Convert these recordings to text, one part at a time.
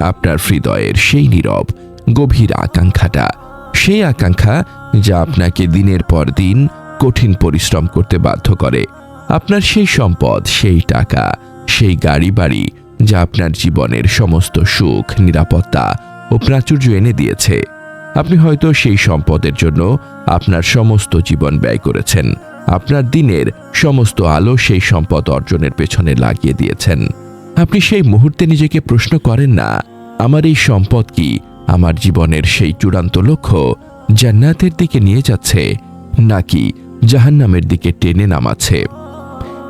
আপনার হৃদয়ের সেই নীরব, গভীর আকাঙ্ক্ষাটা। সেই আকাঙ্ক্ষা যা আপনাকে দিনের পর দিন কঠিন পরিশ্রম করতে বাধ্য করে। আপনার সেই সম্পদ, সেই টাকা, সেই গাড়ি বাড়ি যা আপনার জীবনের সমস্ত সুখ, নিরাপত্তা ও প্রাচুর্য এনে দিয়েছে। আপনি হয়তো সেই সম্পদের জন্য আপনার সমস্ত জীবন ব্যয় করেছেন। আপনার দিনের সমস্ত আলো সেই সম্পদ অর্জনের পেছনে লাগিয়ে দিয়েছেন। আপনি সেই মুহূর্তে নিজেকে প্রশ্ন করেন না, আমার এই সম্পদ কি? আমার জীবনের সেই চূড়ান্ত লক্ষ্য জান্নাতের দিকে নিয়ে যাচ্ছে নাকি জাহান্নামের দিকে টেনে নামাচ্ছে?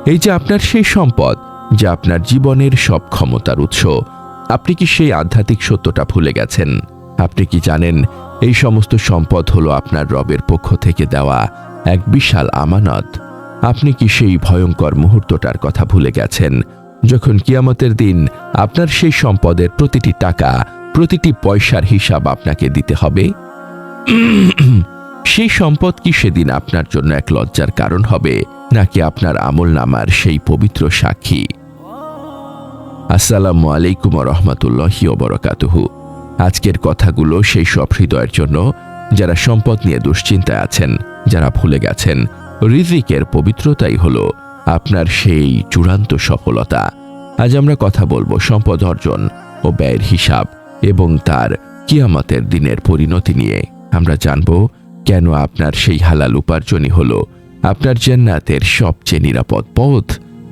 এই যে আপনার সেই সম্পদ, যা আপনার জীবনের সব ক্ষমতার উৎস, আপনি কি সেই আধ্যাত্মিক সত্যটা ভুলে গেছেন? আপনি কি জানেন এই সমস্ত সম্পদ হলো আপনার রবের পক্ষ থেকে দেওয়া এক বিশাল আমানত? আপনি কি সেই ভয়ঙ্কর মুহূর্তটার কথা ভুলে গেছেন? যখন কিয়ামতের দিন আপনার সেই সম্পদের প্রতিটি টাকা, প্রতিটি পয়সার হিসাব আপনাকে দিতে হবে, সেই সম্পদ কি সেদিন আপনার জন্য এক লজ্জার কারণ হবে, নাকি আপনার আমল নামার সেই পবিত্র সাক্ষী? আসসালামু আলাইকুম রহমতুল্লাহি ওবরকাতুহু আজকের কথাগুলো সেই সব হৃদয়ের জন্য, যারা সম্পদ নিয়ে দুশ্চিন্তায় আছেন, যারা ভুলে গেছেন, রিজিকের পবিত্রতাই হলো আপনার সেই চূড়ান্ত সফলতা। আজ আমরা কথা বলব সম্পদ অর্জন ও ব্যয়ের হিসাব এবং তার কিয়ামতের দিনের পরিণতি নিয়ে। আমরা জানব কেন আপনার সেই হালাল উপার্জনই হলো আপনার জান্নাতের সবচেয়ে নিরাপদ পথ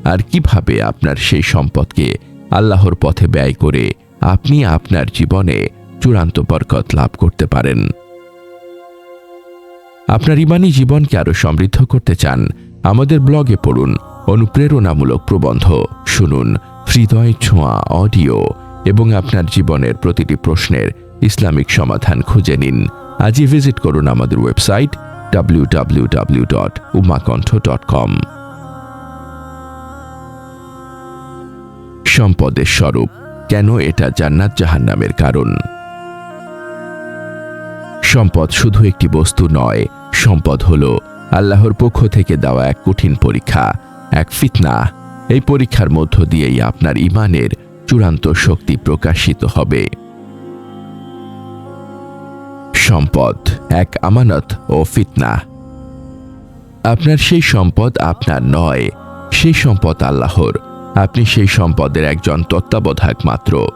আর কীভাবে আপনার সেই সম্পদকে আল্লাহর পথে ব্যয় করে আপনি আপনার জীবনে চূড়ান্ত বরকত লাভ করতে পারেন। আপনার ইমানি জীবনকে আরও সমৃদ্ধ করতে চান আমাদের ব্লগে পড়ুন। অনুপ্রেরণামূলক প্রবন্ধ শুনুন। হৃদয় ছোঁয়া অডিও এবং আপনার জীবনের প্রতিটি প্রশ্নের ইসলামিক সমাধান খুঁজে নিন। আজই ভিজিট করুন আমাদের ওয়েবসাইট www.umakonth.com সম্পদের স্বরূপ, কেন এটা জান্নাত জাহান্নামের কারণ? সম্পদ শুধু একটি বস্তু নয়, সম্পদ হল আল্লাহর পক্ষ থেকে দেওয়া এক কঠিন পরীক্ষা, এক ফিতনা। এই পরীক্ষার মধ্য দিয়েই আপনার ইমানের চূড়ান্ত শক্তি প্রকাশিত হবে। সম্পদ, এক আমানত ও ফিতনা। আপনার সেই সম্পদ আপনার নয়, সেই সম্পদ আল্লাহর। আপনি সেই সম্পদের একজন তত্ত্বাবধায়ক মাত্র।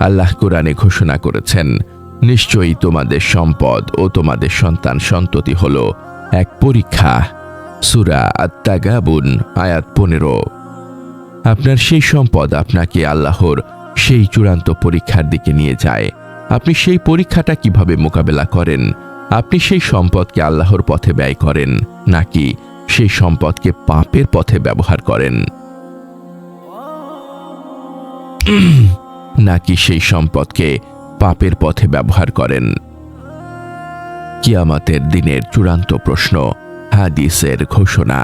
আল্লাহ কোরআনে ঘোষণা করেছেন, নিশ্চয়ই তোমাদের সম্পদ ও তোমাদের সন্তান সন্ততি হল এক পরীক্ষা। সুরা আত্মাগাবুন আয়াত পনেরো। আপনার সেই সম্পদ আপনাকে আল্লাহর সেই চূড়ান্ত পরীক্ষার দিকে নিয়ে যায়। আপনি সেই পরীক্ষাটা কীভাবে মোকাবেলা করেন? আপনি সেই সম্পদকে আল্লাহর পথে ব্যয় করেন, নাকি সেই সম্পদকে পাপের পথে ব্যবহার করেন? নাকি সেই সম্পদকে পাপের পথে ব্যবহার করেন? কিয়ামাতের দিনের চূড়ান্ত প্রশ্ন, হাদিসের ঘোষণা।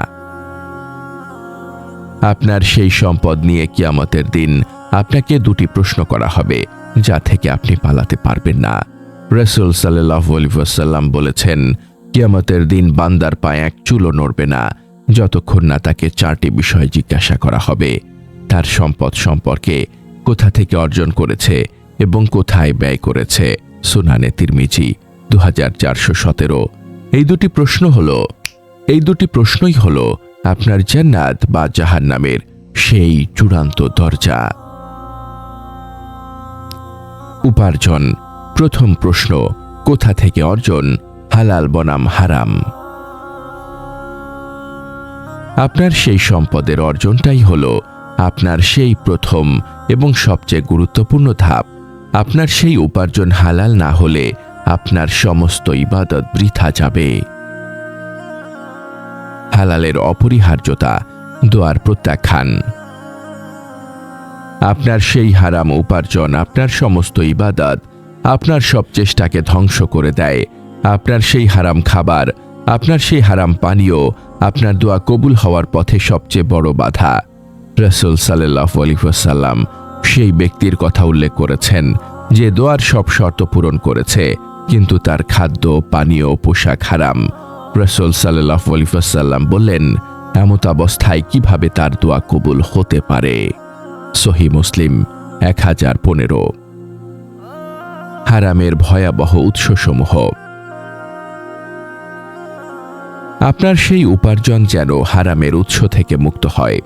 আপনার সেই সম্পদ নিয়ে কিয়ামতের দিন আপনাকে দুটি প্রশ্ন করা হবে, যা থেকে আপনি পালাতে পারবেন না। রসুল সাল্লাহ বলেছেন, কিয়ামতের দিন বান্দার পায়ে এক চুলো নড়বে না, যতক্ষণ না তাকে চারটি বিষয় জিজ্ঞাসা করা হবে। তার সম্পদ সম্পর্কে কোথা থেকে অর্জন করেছে এবং কোথায় ব্যয় করেছে, সুনানে তিরমিজি। দু এই দুটি প্রশ্ন হল, এই দুটি প্রশ্নই হল আপনার জান্নাত বা জাহান্নামের সেই চূড়ান্ত দরজা। উপার্জন, প্রথম প্রশ্ন, কোথা থেকে অর্জন, হালাল বনাম হারাম? আপনার সেই সম্পদের অর্জনটাই হল আপনার সেই প্রথম এবং সবচেয়ে গুরুত্বপূর্ণ ধাপ। আপনার সেই উপার্জন হালাল না হলে আপনার সমস্ত ইবাদত বৃথা যাবে। হালালের অপরিহার্যতা দোয়ার প্রত্যাখ্যান। আপনার সেই হারাম উপার্জন, আপনার সমস্ত ইবাদত, আপনার সব চেষ্টাকে ধ্বংস করে দেয়। আপনার সেই হারাম খাবার, আপনার সেই হারাম পানীয়, আপনার দোয়া কবুল হওয়ার পথে সবচেয়ে বড় বাধা। রসুল সাল্লাহ আলিফাসাল্লাম সেই ব্যক্তির কথা উল্লেখ করেছেন, যে দোয়ার সব শর্ত পূরণ করেছে। কিন্তু তার খাদ্য, পানীয় পোশাক হারাম। রসুল সাল্লাহ আলিফাসাল্লাম বললেন, এমত অবস্থায় কীভাবে তার দোয়া কবুল হতে পারে? সহি মুসলিম, এক হাজার পনেরো। হারামের ভয়াবহ উৎসসমূহ। আপনার সেই উপার্জন যেন হারামের উৎস থেকে মুক্ত হয়।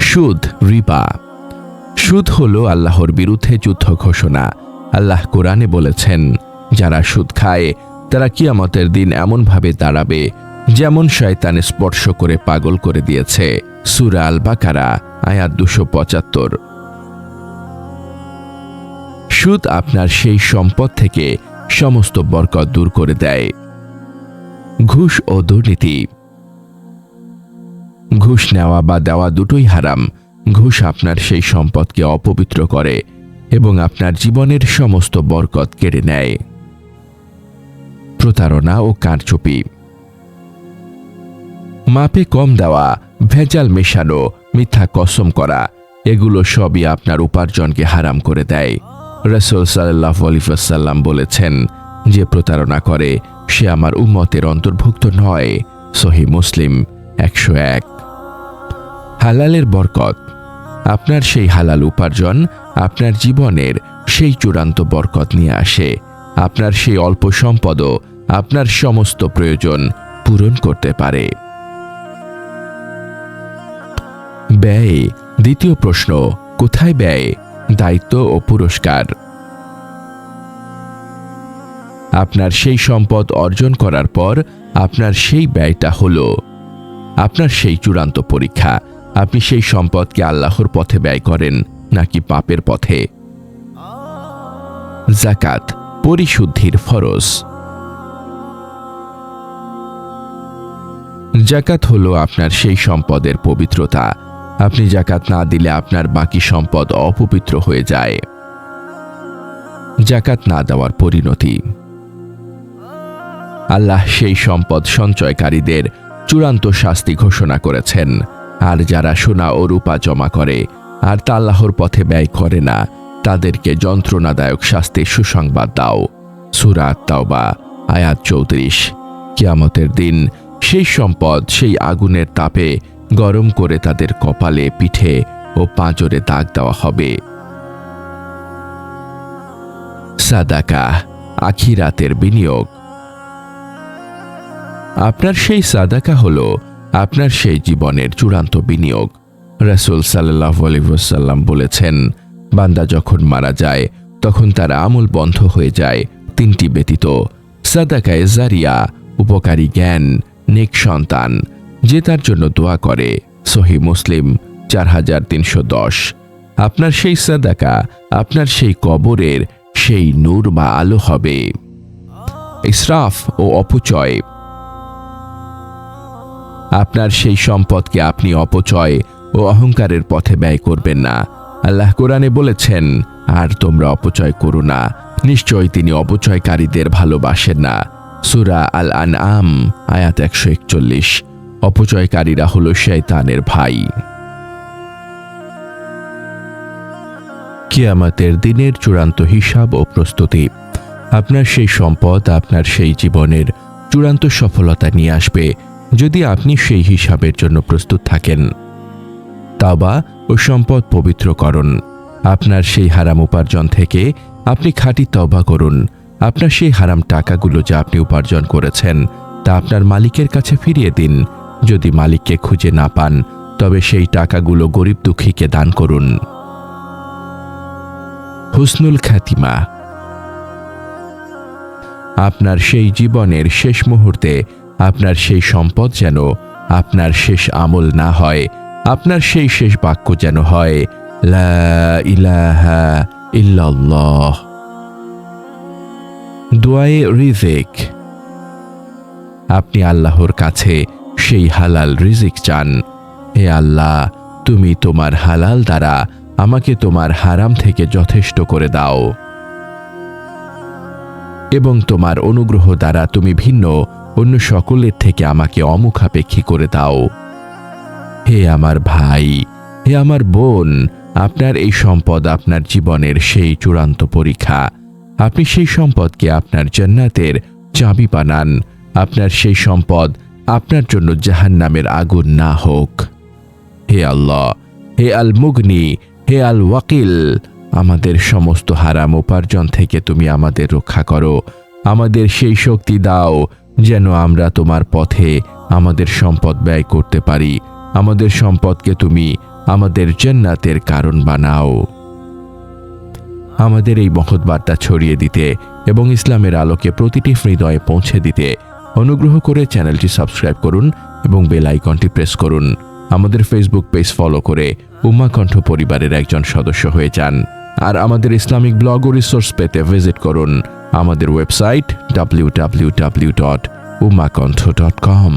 সুদ, রিবা। সুদ হল আল্লাহর বিরুদ্ধে যুদ্ধ ঘোষণা। আল্লাহ কোরআনে বলেছেন যারা সুদ খায়, তারা কিয়ামতের দিন এমনভাবে দাঁড়াবে, যেমন শয়তানে স্পর্শ করে পাগল করে দিয়েছে। সুরা আল বাকারা আয়াত দুশো পঁচাত্তর। সুদ আপনার সেই সম্পদ থেকে সমস্ত বরকত দূর করে দেয়। ঘুষ ও দুর্নীতি। ঘুষ নেওয়া বা দেওয়া দুটোই হারাম। ঘুষ আপনার সেই সম্পদকে অপবিত্র করে এবং আপনার জীবনের সমস্ত বরকত কেড়ে নেয়। প্রতারণা ও কারচুপি। মাপে কম দেওয়া, ভেজাল মেশানো, মিথ্যা কসম করা, এগুলো সবই আপনার উপার্জনকে হারাম করে দেয়। রসুল সাল্লাহ আলিফাসাল্লাম বলেছেন, যে প্রতারণা করে, সে আমার উম্মতের অন্তর্ভুক্ত নয়। সহি মুসলিম একশো এক। হালালের বরকত। আপনার সেই হালাল উপার্জন আপনার জীবনের সেই চূড়ান্ত বরকত নিয়ে আসে। আপনার সেই অল্প সম্পদও আপনার সমস্ত প্রয়োজন পূরণ করতে পারে। ব্যয়, দ্বিতীয় প্রশ্ন, কোথায় ব্যয়, দায়িত্ব ও পুরস্কার? আপনার সেই সম্পদ অর্জন করার পর আপনার সেই ব্যয়টা হল। আপনার সেই চূড়ান্ত পরীক্ষা, আপনি সেই সম্পদকে আল্লাহর পথে ব্যয় করেন নাকি পাপের পথে? জাকাত পরিশুদ্ধির ফরজ। জাকাত হলো আপনার সেই সম্পদের পবিত্রতা। আপনি জাকাত না দিলে আপনার বাকি সম্পদ অপবিত্র হয়ে যায়। জাকাত না দেওয়ার পরিণতি। আল্লাহ সেই সম্পদ সঞ্চয়কারীদের চূড়ান্ত শাস্তি ঘোষণা করেছেন। আর যারা সোনা ও রূপা জমা করে, আর তা আল্লাহর পথে ব্যয় করে না তাদেরকে যন্ত্রণাদায়ক শাস্তির সুসংবাদ দাও। সুরাত তাওবা আয়াত চৌত্রিশ। কিয়ামতের দিন সেই সম্পদ সেই আগুনের তাপে গরম করে তাদের কপালে পিঠে ও পাঁজরে দাগ দেওয়া হবে। সাদাকা, আখিরাতের বিনিয়োগ। আপনার সেই সাদাকা হল আপনার সেই জীবনের চূড়ান্ত বিনিয়োগ। রাসুল সাল্লাহ আলিবাসাল্লাম বলেছেন বান্দা যখন মারা যায়, তখন তার আমল বন্ধ হয়ে যায়, তিনটি ব্যতীত। সাদাকায় জারিয়া, উপকারী জ্ঞান, নেক সন্তান, যে তার জন্য দোয়া করে, সহি মুসলিম চার হাজার তিনশো দশ। আপনার সেই সাদাকা, আপনার সেই কবরের সেই নূর বা আলো হবে। ইসরাফ ও অপচয়। আপনার সেই সম্পদকে আপনি অপচয় ও অহংকারের পথে ব্যয় করবেন না। আল্লাহ কোরআনে বলেছেন, আর তোমরা অপচয় করো না। নিশ্চয় তিনি অপচয়কারীদের ভালোবাসেন না। সুরা আল আন আম আয়াত একশো একচল্লিশ। অপচয়কারীরা হল শয়তানের ভাই। কিয়ামতের দিনের চূড়ান্ত হিসাব ও প্রস্তুতি। আপনার সেই সম্পদ, আপনার সেই জীবনের চূড়ান্ত সফলতা নিয়ে আসবে। যদি আপনি সেই হিসাবের জন্য প্রস্তুত থাকেন তাওবা ও সম্পদ পবিত্র করুন। আপনার সেই হারাম উপার্জন থেকে আপনি খাঁটি তবা করুন। আপনার সেই হারাম টাকাগুলো যা আপনি উপার্জন করেছেন, তা আপনার মালিকের কাছে ফিরিয়ে দিন। যদি মালিককে খুঁজে না পান, তবে সেই টাকাগুলো গরিব দুঃখীকে দান করুন। হুসনুল খাতিমা। আপনার সেই জীবনের শেষ মুহূর্তে আপনার সেই সম্পদ যেন আপনার শেষ আমল না হয় আপনার সেই শেষ বাক্য যেন হয় ইল্লাল্লাহ। দোয়ায়ে রিজিক। আপনি আল্লাহর কাছে সেই হালাল রিজিক চান। হে আল্লাহ, তুমি তোমার হালাল দ্বারা আমাকে তোমার হারাম থেকে যথেষ্ট করে দাও। এবং তোমার অনুগ্রহ দ্বারা তুমি ভিন্ন অন্য সকলের থেকে আমাকে অমুখাপেক্ষী করে দাও। হে আমার ভাই, হে আমার বোন, আপনার এই সম্পদ আপনার জীবনের সেই চূড়ান্ত পরীক্ষা। আপনি সেই সম্পদকে আপনার জান্নাতের চাবি বানান। আপনার সেই সম্পদ আপনার জন্য জাহান নামের আগুন না হোক। হে আল্লাহ, হে আল মুগনি হে আল ওয়াকিল আমাদের সমস্ত হারাম উপার্জন থেকে তুমি আমাদের রক্ষা করো। আমাদের সেই শক্তি দাও যেন আমরা তোমার পথে আমাদের সম্পদ ব্যয় করতে পারি। আমাদের সম্পদকে তুমি আমাদের জান্নাতের কারণ বানাও। আমাদের এই মহৎ বার্তা ছড়িয়ে দিতে এবং ইসলামের আলোকে প্রতিটি হৃদয়ে পৌঁছে দিতে অনুগ্রহ করে চ্যানেলটি সাবস্ক্রাইব করুন এবং বেল আইকনটি প্রেস করুন। আমাদের ফেসবুক পেজ ফলো করে উমা কণ্ঠ পরিবারের একজন সদস্য হয়ে যান। আর আমাদের ইসলামিক ব্লগ ও রিসোর্স পেতে ভিজিট করুন আমাদের website W W W dot Umakantha dot com